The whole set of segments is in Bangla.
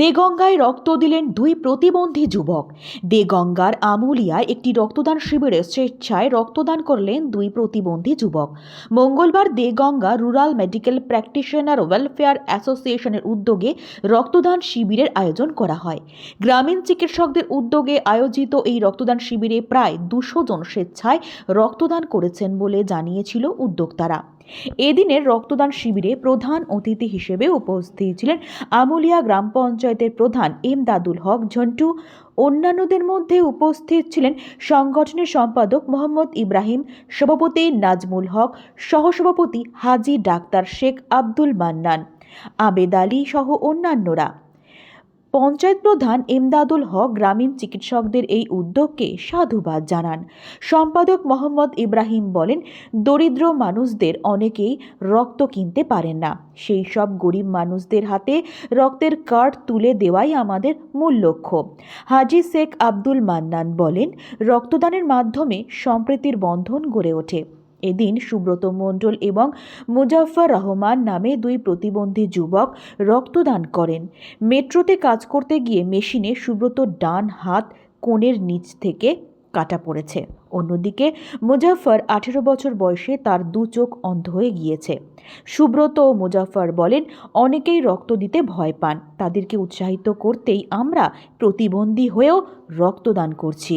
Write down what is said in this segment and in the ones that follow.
দেগঙ্গায় রক্ত দিলেন দুই প্রতিবন্ধী যুবক। দেগঙ্গার আমুলিয়ায় একটি রক্তদান শিবিরে স্বেচ্ছায় রক্তদান করলেন দুই প্রতিবন্ধী যুবক। মঙ্গলবার Deganga rural medical practitioner welfare অ্যাসোসিয়েশনের উদ্যোগে রক্তদান শিবিরের আয়োজন করা হয়। গ্রামীণ চিকিৎসকদের উদ্যোগে আয়োজিত এই রক্তদান শিবিরে প্রায় দুশো জন স্বেচ্ছায় রক্তদান করেছেন বলে জানিয়েছিল উদ্যোক্তারা। এদিনের রক্তদান শিবিরে প্রধান অতিথি হিসেবে উপস্থিত ছিলেন আমুলিয়া গ্রাম পঞ্চায়েতের প্রধান এম দাদুল হক ঝন্টু। অন্যান্যদের মধ্যে উপস্থিত ছিলেন সংগঠনের সম্পাদক মোহাম্মদ ইব্রাহিম, সভাপতি নাজমুল হক, সহসভাপতি হাজি ডাক্তার শেখ আব্দুল মান্নান, আবেদ আলী সহ অন্যান্যরা। পঞ্চায়েত প্রধান এমদাদুল হক গ্রামীণ চিকিৎসকদের এই উদ্যোগকে সাধুবাদ জানান। সম্পাদক মোহাম্মদ ইব্রাহিম বলেন, দরিদ্র মানুষদের অনেকেই রক্ত কিনতে পারেন না। সেই সব গরিব মানুষদের হাতে রক্তের কার্ড তুলে দেওয়াই আমাদের মূল লক্ষ্য। হাজি শেখ আব্দুল মান্নান বলেন, রক্তদানের মাধ্যমে সম্প্রীতির বন্ধন গড়ে ওঠে। এদিন সুব্রত মণ্ডল এবং মুজাফফর রহমান নামে দুই প্রতিবন্ধী যুবক রক্তদান করেন। মেট্রোতে কাজ করতে গিয়ে মেশিনে সুব্রত ডান হাত কোণের নিচ থেকে কাটা পড়েছে। অন্যদিকে মুজাফফর আঠেরো বছর বয়সে তার দু চোখ অন্ধ হয়ে গিয়েছে। সুব্রত ও মুজাফফর বলেন, অনেকেই রক্ত দিতে ভয় পান। তাদেরকে উৎসাহিত করতেই আমরা প্রতিবন্ধী হয়েও রক্তদান করছি।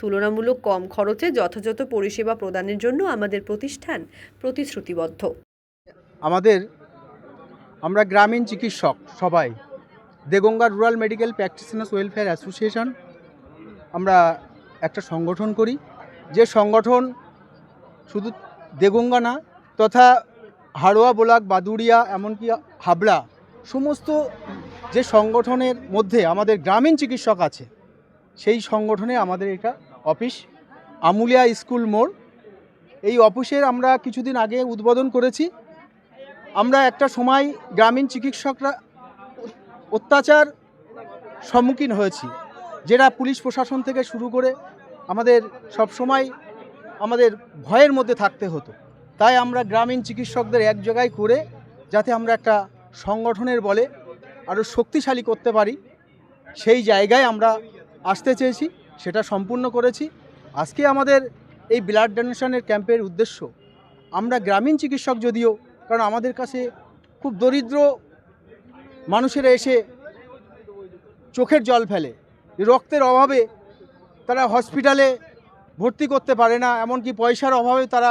তুলনামূলক কম খরচে যথাযথ পরিষেবা প্রদানের জন্য আমাদের প্রতিষ্ঠান প্রতিশ্রুতিবদ্ধ। আমাদের, আমরা গ্রামীণ চিকিৎসক সবাই, Deganga rural medical practitioners welfare association আমরা একটা সংগঠন করি। যে সংগঠন শুধু দেগঙ্গা না, তথা হাড়োয়া, বোলাক, বাদুড়িয়া, এমনকি হাবড়া, সমস্ত যে সংগঠনের মধ্যে আমাদের গ্রামীণ চিকিৎসক আছে সেই সংগঠনে আমাদের এটা অফিস, আমুলিয়া স্কুল মোড়। এই অফিসের আমরা কিছুদিন আগে উদ্বোধন করেছি। আমরা একটা সময় গ্রামীণ চিকিৎসকরা অত্যাচার সম্মুখীন হয়েছি, যেটা পুলিশ প্রশাসন থেকে শুরু করে আমাদের সব সময় আমাদের ভয়ের মধ্যে থাকতে হতো। তাই আমরা গ্রামীণ চিকিৎসকদের এক জায়গায় করে যাতে আমরা একটা সংগঠনের বলে আরও শক্তিশালী করতে পারি, সেই জায়গায় আমরা আসতে চেয়েছি, সেটা সম্পূর্ণ করেছি। আজকে আমাদের এই ব্লাড ডোনেশনের ক্যাম্পের উদ্দেশ্য, আমরা গ্রামীণ চিকিৎসক যদিও, কারণ আমাদের কাছে খুব দরিদ্র মানুষেরা এসে চোখের জল ফেলে, রক্তের অভাবে তারা হসপিটালে ভর্তি করতে পারে না, এমনকি পয়সার অভাবে তারা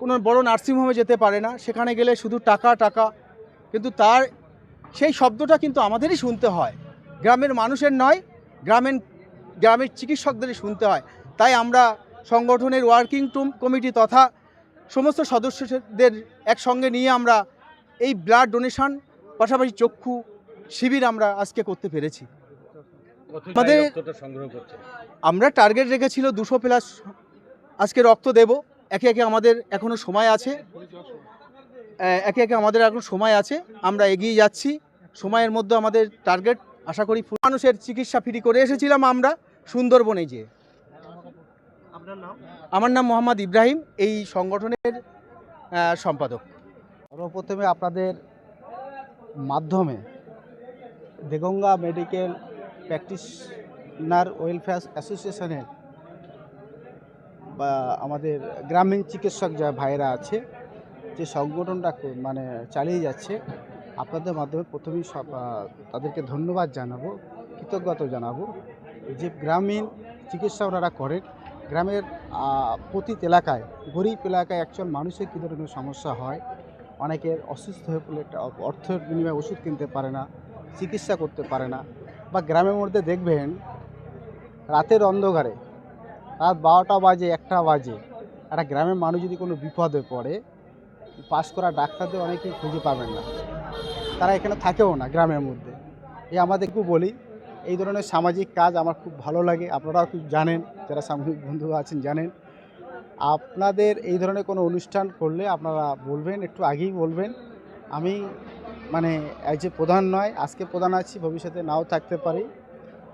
কোনো বড় নার্সিংহোমে যেতে পারে না, সেখানে গেলে শুধু টাকা টাকা। কিন্তু তার সেই শব্দটা কিন্তু আমাদেরই শুনতে হয়, গ্রামের মানুষের নয় গ্রামীণ গ্রামের চিকিৎসকদেরই শুনতে হয়। তাই আমরা সংগঠনের ওয়ার্কিং টুম কমিটি তথা সমস্ত সদস্যদের একসঙ্গে নিয়ে আমরা এই ব্লাড ডোনেশন পাশাপাশি চক্ষু শিবির আমরা আজকে করতে পেরেছি। আমাদের- আমরা টার্গেট রেখেছিল দুশো প্লাস আজকে রক্ত দেব। একে একে আমাদের এখনও সময় আছে। একে একে আমাদের এখন সময় আছে। আমরা এগিয়ে যাচ্ছি। সময়ের মধ্যে আমাদের টার্গেট আশা করি মানুষের চিকিৎসা ফ্রি করে এসেছিলাম আমরা সুন্দরবনে যেয়ে। আমার নাম মোহাম্মদ ইব্রাহিম এই সংগঠনের সম্পাদক। সর্বপ্রথমে আপনাদের মাধ্যমে দেগঙ্গা মেডিকেল প্র্যাকটিশনার ওয়েলফেয়ার অ্যাসোসিয়েশনের বা আমাদের গ্রামীণ চিকিৎসক যা ভাইরা আছে যে সংগঠনটা মানে চালিয়ে যাচ্ছে আপনাদের মাধ্যমে প্রথমেই সব তাদেরকে ধন্যবাদ জানাব, কৃতজ্ঞতা জানাব যে গ্রামীণ চিকিৎসা ওনারা করেন। গ্রামের প্রতি এলাকায়, গরিব এলাকায় একজন মানুষের কী ধরনের সমস্যা হয়, অনেকের অসুস্থ হয়ে পড়লে একটা অর্থের বিনিময়ে ওষুধ কিনতে পারে না, চিকিৎসা করতে পারে না বা গ্রামের মধ্যে দেখবেন রাতের অন্ধকারে, রাত বারোটা বাজে, একটা বাজে, একটা গ্রামের মানুষ যদি কোনো বিপদে পড়ে পাস করা ডাক্তারদের অনেকেই খুঁজে পাবেন না। তারা এখানে থাকেও না গ্রামের মধ্যে। এই আমাদেরকেও বলি, এই ধরনের সামাজিক কাজ আমার খুব ভালো লাগে। আপনারাও খুব জানেন, যারা সামাজিক বন্ধু আছেন জানেন। আপনাদের এই ধরনের কোনো অনুষ্ঠান করলে আপনারা বলবেন, একটু আগেই বলবেন। আমি মানে যে প্রধান নয়, আজকে প্রধান আছি, ভবিষ্যতে নাও থাকতে পারি।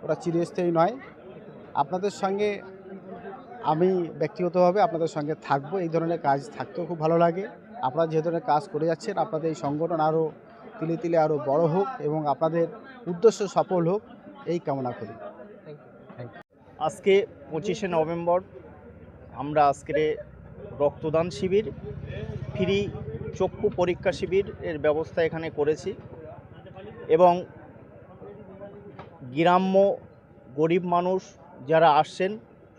ওরা চিরস্থায়ী নয়। আপনাদের সঙ্গে আমি ব্যক্তিগতভাবে আপনাদের সঙ্গে থাকব। এই ধরনের কাজ থাকতেও খুব ভালো লাগে। আপনারা যে ধরনের কাজ করে যাচ্ছেন, আপনাদের এই সংগঠন আরও তিলে তিলে আরও বড় হোক এবং আপনাদের উদ্দেশ্য সফল হোক, এই কামনা করি। আজকে পঁচিশে নভেম্বর আমরা আজকে রক্তদান শিবির, ফ্রি চক্ষু পরীক্ষা শিবির এর ব্যবস্থা এখানে করেছি এবং গ্রাম্য গরিব মানুষ যারা আসছেন,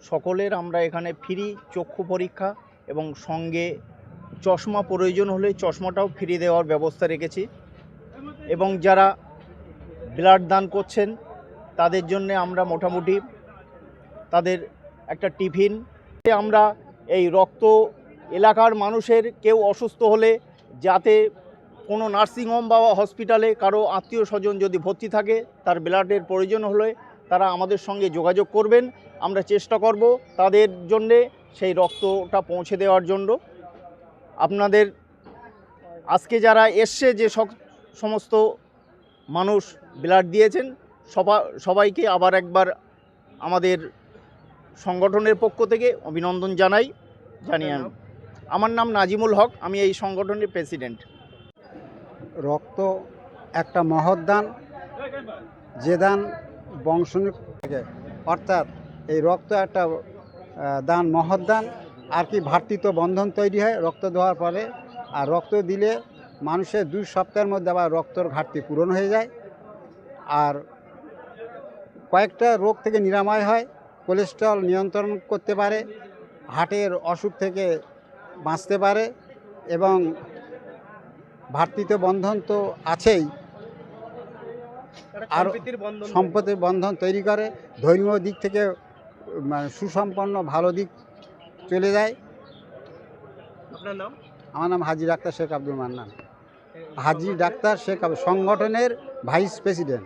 সকলের আমরা এখানে ফ্রি চক্ষু পরীক্ষা এবং সঙ্গে চশমা প্রয়োজন হলে চশমাটাও ফ্রি দেওয়ার ব্যবস্থা রেখেছি। এবং যারা ব্লাড দান করছেন, তাদের জন্যে আমরা মোটামুটি তাদের একটা টিফিন। আমরা এই রক্ত এলাকার মানুষের কেউ অসুস্থ হলে যাতে কোনো নার্সিংহোম বা হসপিটালে কারও আত্মীয় স্বজন যদি ভর্তি থাকে, তার ব্লাডের প্রয়োজন হলে তারা আমাদের সঙ্গে যোগাযোগ করবেন। আমরা চেষ্টা করব তাদের জন্যে সেই রক্তটা পৌঁছে দেওয়ার জন্য। আপনাদের আজকে যারা এসছে যে সমস্ত মানুষ ব্লাড দিয়েছেন, সবা, সবাইকে আবার একবার আমাদের সংগঠনের পক্ষ থেকে অভিনন্দন জানাই, জানিয়ে আমার নাম নাজিমুল হক, আমি এই সংগঠনের প্রেসিডেন্ট। রক্ত একটা মহৎ দান, যে দান বংশ অর্থাৎ এই রক্ত একটা দান, মহৎ দান। আর কি ভাতৃত্ব বন্ধন তৈরি হয় রক্ত দেওয়ার পরে। আর রক্ত দিলে মানুষের দুই সপ্তাহের মধ্যে আবার রক্তর ঘাটতি পূরণ হয়ে যায়। আর কয়েকটা রোগ থেকে নিরাময় হয় কোলেস্ট্রল নিয়ন্ত্রণ করতে পারে হার্টের অসুখ থেকে বাঁচতে পারে এবং ভাতৃত্ব বন্ধন তো আছেই। আর সম্পদের বন্ধন তৈরি করে ধর্মীয় দিক থেকে মানে সুসম্পন্ন ভালো দিক চলে যায়। আপনার নাম? আমার নাম হাজি ডাক্তার শেখ আব্দুল মান্নান। হাজি ডাক্তার শেখ সংগঠনের ভাইস প্রেসিডেন্ট।